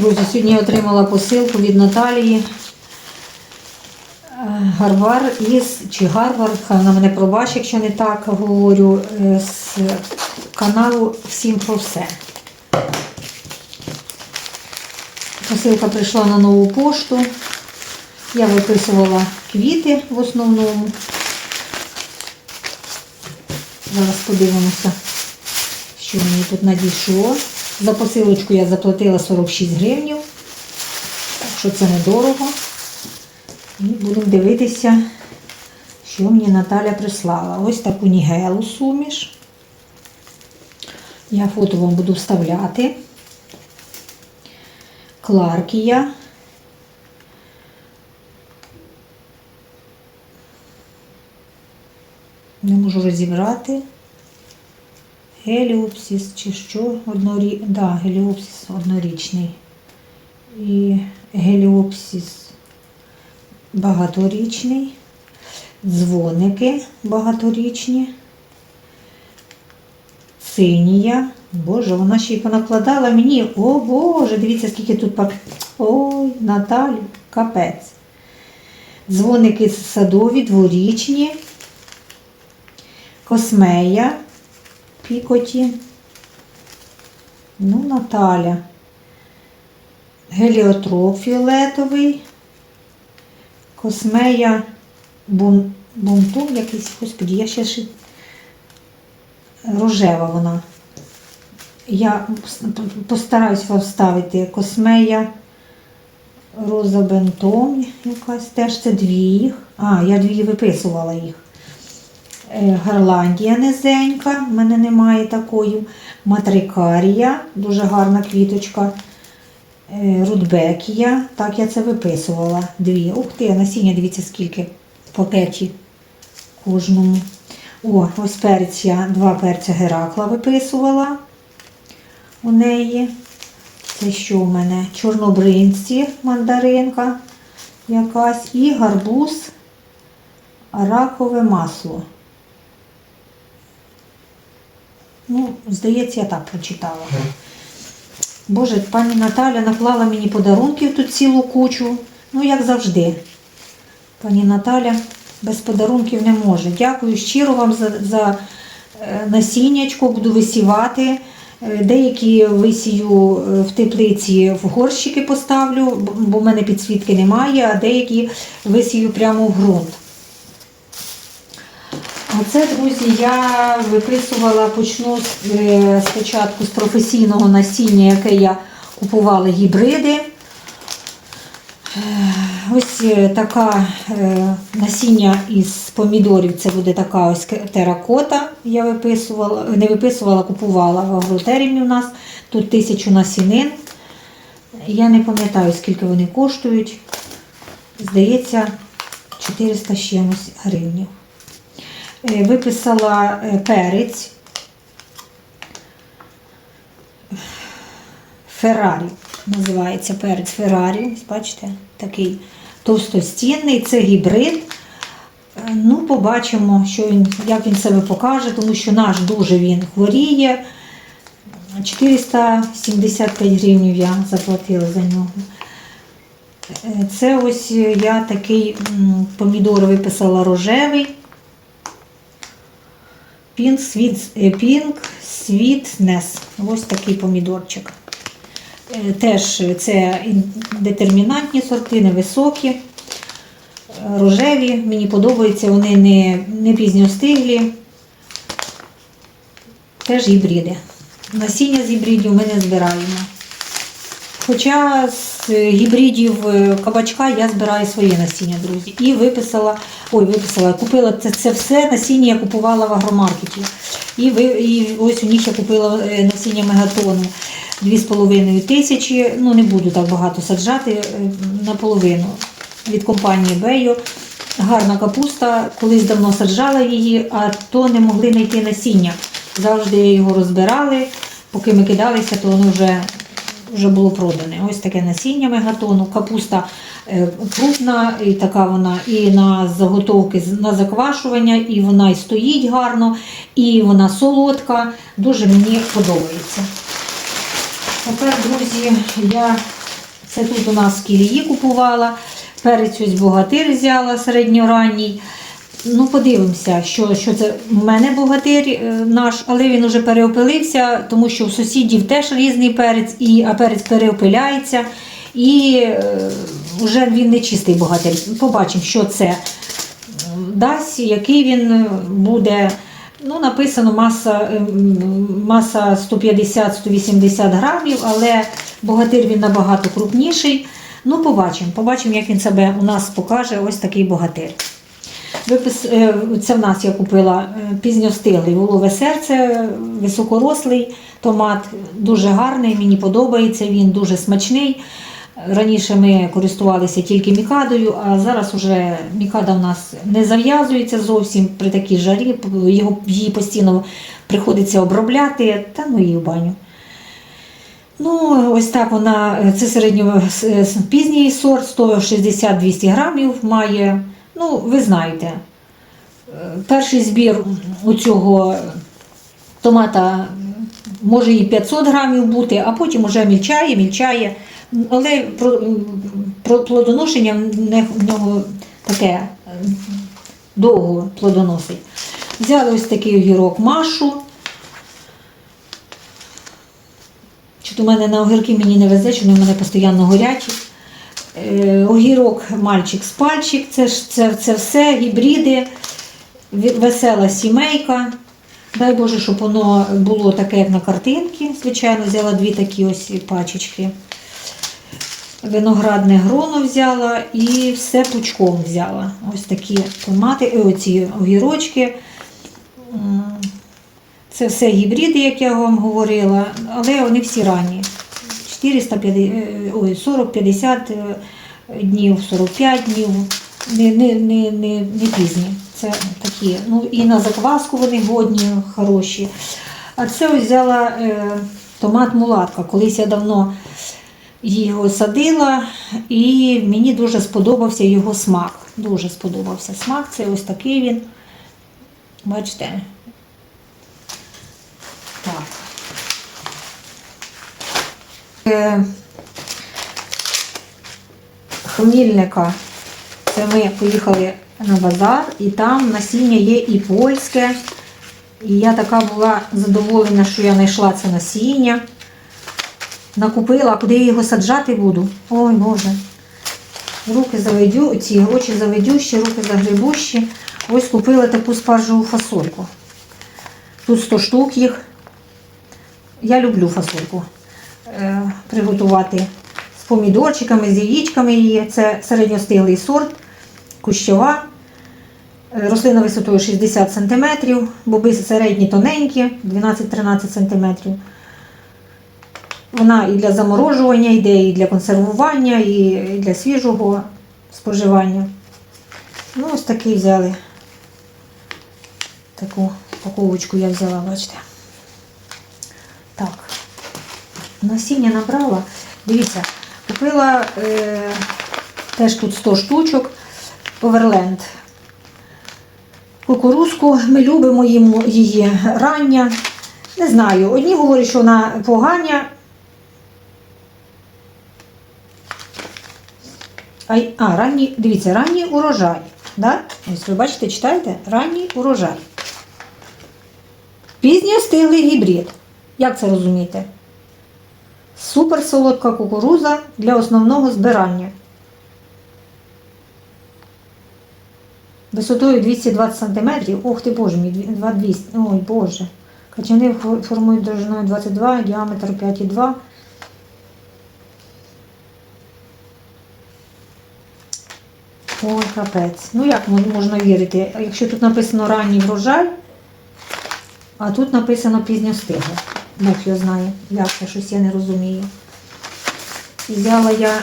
Друзі, сьогодні я отримала посилку від Наталії. Е, Гарвар із чи Гарвар, вона мене пробачить, якщо не так говорю, е, з каналу Всім про все. Посилка прийшла на нову пошту. Я виписувала квіти в основному. Зараз подивимося, що мені тут надійшло. За посилочку я заплатила 46 гривнів, так що це недорого. І будемо дивитися, що мені Наталя прислала. Ось таку нігелу суміш. Я фото вам буду вставляти. Кларкія. Не можу розібрати. Геліопсис чи що? Однорі... Да, геліопсис однорічний. І геліопсис багаторічний. Дзвоники багаторічні. Синія. Боже, вона ще й понакладала мені. О Боже, дивіться, скільки тут пап... Ой, Наталю, капець. Дзвоники садові, дворічні. Космея. Пікоті. Ну, Наталя. Геліотроп фіолетовий. Космея бум, бумтум якийсь, господі, я ще ще рожева вона. Я постараюсь вам вставити космея Роза Бентом якась теж це дві їх. А, я дві виписувала їх. Е, Гарландія низенька, в мене немає такої. Матрикарія, дуже гарна квіточка. Е, Рудбекія, так я це виписувала. Дві. Ух ти, насіння, дивіться, скільки пакеті кожному. О, ось перець я два перця Геракла виписувала у неї. Це що в мене? Чорнобринці, мандаринка якась і гарбуз, ракове масло. Ну, здається, я так прочитала. Боже, пані Наталя наклала мені подарунків тут цілу кучу. Ну, як завжди. Пані Наталя без подарунків не може. Дякую щиро вам за, за е, насіннячко, буду висівати. Е, Деякі висію е, в теплиці в горщики поставлю, бо- бо в мене підсвітки немає, а деякі висію прямо в ґрунт. Оце, друзі, я виписувала, почну е, спочатку з професійного насіння, яке я купувала гібриди. Е, Ось е, така е, насіння із помідорів, це буде така ось теракота. Я виписувала, не виписувала, купувала в агротермі у нас. Тут тисячу насінин. Я не пам'ятаю, скільки вони коштують. Здається, 400 з чимось гривнів. Е, Виписала е, перець Феррарі. Називається перець Феррарі. Бачите, такий товстостінний, це гібрид. Е, Ну, побачимо, що він, як він себе покаже, тому що наш дуже він хворіє. 475 гривень я заплатила за нього. Це ось я такий помідор виписала рожевий. Pink е, Sweetness. Ось такий помідорчик. Е, Теж це детермінантні сорти, невисокі, е, рожеві. Мені подобаються, вони не, не пізньостиглі. Теж гібриди. Насіння з гібридів ми не збираємо. Хоча з гібридів е, кабачка я збираю своє насіння, друзі. І виписала, ой, виписала, купила це, це все насіння я купувала в агромаркеті. І, ви, і ось у них я купила е, насіння мегатону 2,5 тисячі. Ну, не буду так багато саджати е, наполовину від компанії Бейо. Гарна капуста, колись давно саджала її, а то не могли знайти насіння. Завжди його розбирали, поки ми кидалися, то воно вже вже було продане. Ось таке насіння мегатону. Капуста е, крупна, і така вона і на заготовки, на заквашування, і вона і стоїть гарно, і вона солодка. Дуже мені подобається. Тепер, друзі, я Це тут у нас з кілії купувала. Перець ось богатир взяла середньоранній. Ну, подивимося, що, що це в мене богатир е, наш, але він уже переопилився, тому що у сусідів теж різний перець, і, а перець переопиляється. І е, вже він не чистий богатир. Побачимо, що це дасть, який він буде. Ну, написано маса, маса 150-180 грамів, але богатир він набагато крупніший. Ну, побачимо. Побачимо, як він себе у нас покаже. Ось такий богатир. Випис, е, це в нас я купила е, пізньостиглий волове серце, високорослий томат, дуже гарний, мені подобається, він дуже смачний. Раніше ми користувалися тільки мікадою, а зараз уже мікада в нас не зав'язується зовсім при такій жарі, його, її постійно приходиться обробляти, та ну і в баню. Ну, ось так вона, це середньо пізній сорт, 160-200 грамів має. Ну, ви знаєте, е, перший збір у цього томата може і 500 грамів бути, а потім уже мільчає, мільчає. Але про, плодоношення в нього таке е, довго плодоносить. Взяли ось такий огірок машу. Що у мене на огірки мені не везе, що вони в мене постійно горячі. Е, огірок мальчик з пальчик, це, ж- це, це все гібриди, весела сімейка. Дай Боже, щоб воно було таке, як на картинці. Звичайно, взяла дві такі ось пачечки. Виноградне гроно взяла і все пучком взяла. Ось такі томати, е, оці огірочки. Це все гібриди, як я вам говорила, але вони всі ранні. 450, е, 40-50 е, днів, 45 днів, не, не, не, не, не пізні. Це такі. Ну і на закваску вони годні, хороші. А це ось взяла е, томат мулатка. Колись я давно його садила, і мені дуже сподобався його смак. Дуже сподобався смак. Це ось такий він. Бачите. Так. Е, Хмільника. Це ми поїхали на базар, і там насіння є і польське. І я така була задоволена, що я знайшла це насіння. Накупила, а куди я його саджати буду? Ой Боже. Руки заведю, ці очі заведющі, руки загребущі. Ось купила таку спаржеву фасольку. Тут 100 штук їх. Я люблю фасольку е, приготувати з помідорчиками, з яєчками її. Це середньостиглий сорт, кущова. Е, Рослина висотою 60 см, боби середні тоненькі, 12-13 см. Вона і для заморожування йде, і для консервування, і для свіжого споживання. Ну, ось такий взяли. Таку упаковочку я взяла, бачите. Так. Насіння набрала. Дивіться, купила е, теж тут 100 штучок Оверленд. Кукурузку ми любимо її рання. Не знаю, одні говорять, що вона погання. А, а ранній, дивіться, ранній урожай. Да? Ось ви бачите, читаєте? Ранній урожай. Пізньостиглий гібрид. Як це розумієте? Суперсолодка кукуруза для основного збирання. Висотою 220 см. Ох ти боже мій, 2200. Ой Боже. Качани фор- формують довжиною 22, діаметр 5,2. Ой, капець. Ну як можна вірити? Якщо тут написано ранній врожай, а тут написано пізньо стигле. Бог його знає, як це щось я не розумію. І взяла я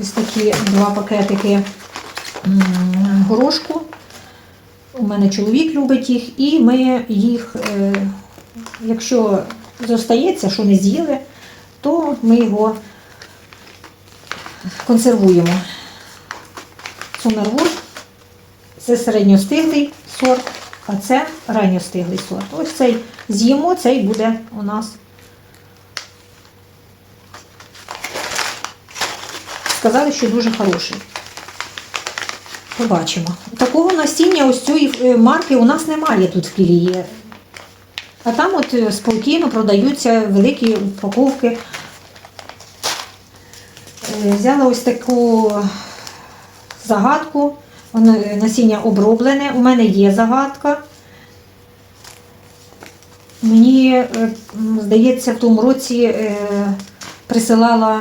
ось такі два пакетики горошку. У мене чоловік любить їх, і ми їх, е, якщо зостається, що не з'їли, то ми його консервуємо. Сумервуд це середньостиглий сорт, а це ранньостиглий сорт. Ось цей з'їмо, цей буде у нас сказали, що дуже хороший. Побачимо. Такого насіння ось цієї е, марки у нас немає тут в Кілії. А там от е, спокійно продаються великі упаковки. Е, Взяла ось таку загадку. Насіння оброблене. У мене є загадка. Мені, е, здається, в тому році е, присилала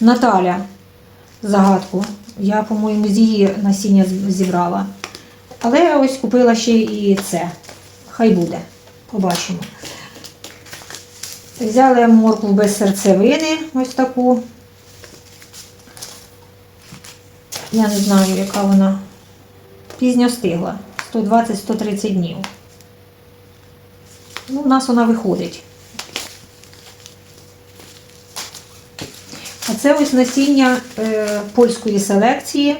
Наталя загадку. Я, по-моєму, з її насіння зібрала. Але ось купила ще і це. Хай буде. Побачимо. Взяли моркву без серцевини, ось таку. Я не знаю, яка вона пізньо стигла. 120-130 днів. Ну, у нас вона виходить. А це ось насіння е, польської селекції.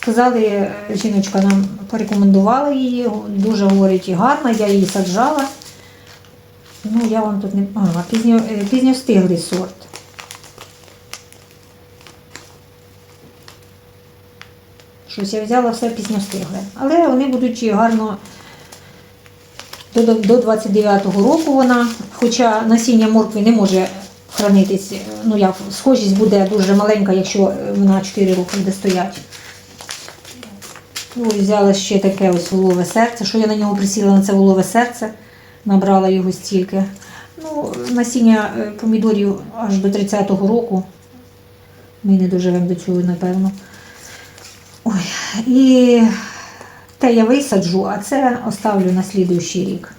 Сказали, е, жіночка нам порекомендувала її, дуже говорить і гарна, я її саджала. Ну, я вам тут не. А, пізньо, е, пізньостиглий сорт. Щось я взяла все пізньостигле. Але вони будуть гарно до, до- до 29-го року вона, хоча насіння моркви не може хранитись, ну як схожість буде дуже маленька, якщо е, вона 4 роки буде стояти. Ну, взяла ще таке ось волове серце. Що я на нього присіла на це волове серце, набрала його стільки. Ну, насіння е, помідорів аж до 30-го року. Ми не доживемо до цього, напевно. Ой, і те я висаджу, а це оставлю на слідуючий рік.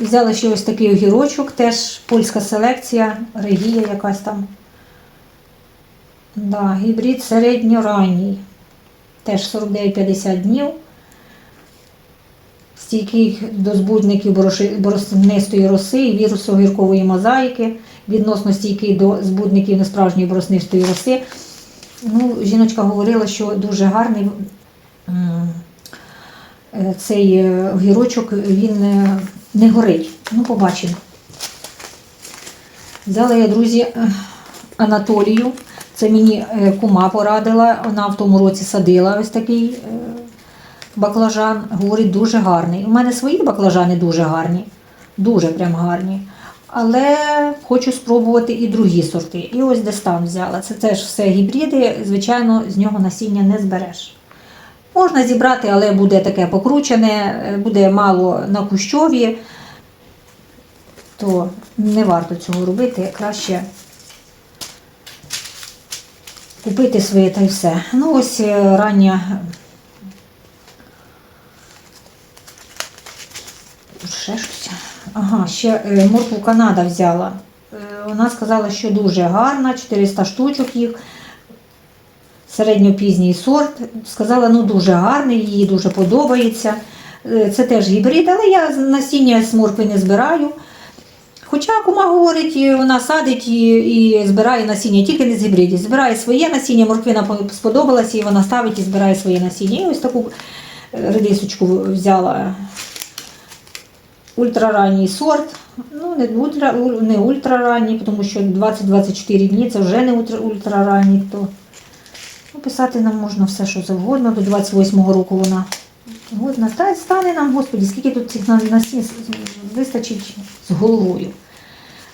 Взяла ще ось такий огірочок, теж польська селекція, регія якась там. Да, гібрид середньоранній. Теж 49-50 днів. Стійкий до збудників бороснистої роси і вірусу гіркової мозаїки, відносно стійкий до збудників несправжньої бороснистої роси. Ну, жіночка говорила, що дуже гарний е, цей е, огірочок, він е, не горить. Ну, побачимо. Взяла я, друзі, Анатолію. Це мені кума порадила. Вона в тому році садила ось такий баклажан. Говорить, дуже гарний. У мене свої баклажани дуже гарні, дуже прям гарні. Але хочу спробувати і другі сорти. І ось десь там взяла. Це теж все гібриди, звичайно, з нього насіння не збереш. Можна зібрати, але буде таке покручене, е, буде мало на кущові, то не варто цього робити. Краще купити своє та й все. Ну, ось е, рання. Ще щось. Ага, ще е, моркву Канада взяла. Е, Вона сказала, що дуже гарна, 400 штучок їх. Середньопізній сорт. Сказала, ну дуже гарний, їй дуже подобається. Е, Це теж гібрид, але я насіння з моркви не збираю. Хоча кума говорить, вона садить і, і збирає насіння, тільки не з гібридів. Збирає своє насіння, морквина сподобалася, і вона ставить і збирає своє насіння. І ось таку редисочку взяла ультраранній сорт. Ну, не, ультра, не ультраранній, тому що 20-24 дні це вже не ультра, ультраранній. То писати нам можна все, що завгодно. До 28-го року вона годна. Та стане нам, господі, скільки тут цих на- насінь вистачить з головою.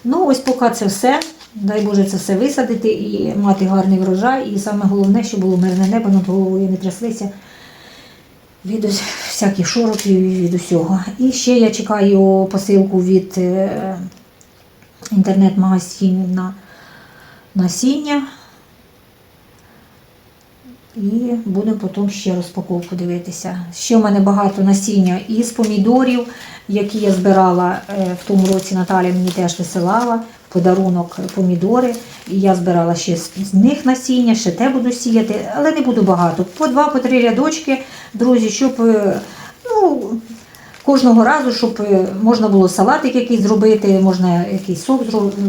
Ну, ось поки це все. Дай Боже це все висадити і мати гарний врожай. І саме головне, щоб було мирне небо над головою, не тряслися від всяких шорохів і від усього. І ще я чекаю посилку від е, інтернет-магазину насіння. І будемо потім ще розпаковку дивитися. Ще в мене багато насіння із помідорів, які я збирала е, в тому році. Наталя мені теж висилала подарунок помідори. І я збирала ще з них насіння, ще те буду сіяти, але не буду багато. По два, по три рядочки, друзі, щоб е, ну, кожного разу, щоб е, можна було салатик якийсь зробити, можна якийсь сок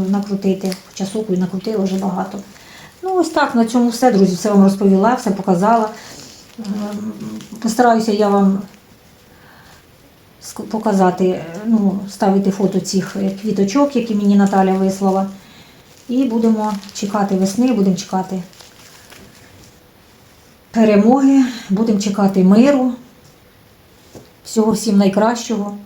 накрутити. Хоча соку накрутила вже багато. Ну, ось так, на цьому все, друзі, все вам розповіла, все показала. Ем, Постараюся я вам показати, е, ну, ставити фото цих е, квіточок, які мені Наталя вислала. І будемо чекати весни, будемо чекати перемоги, будемо чекати миру, всього всім найкращого.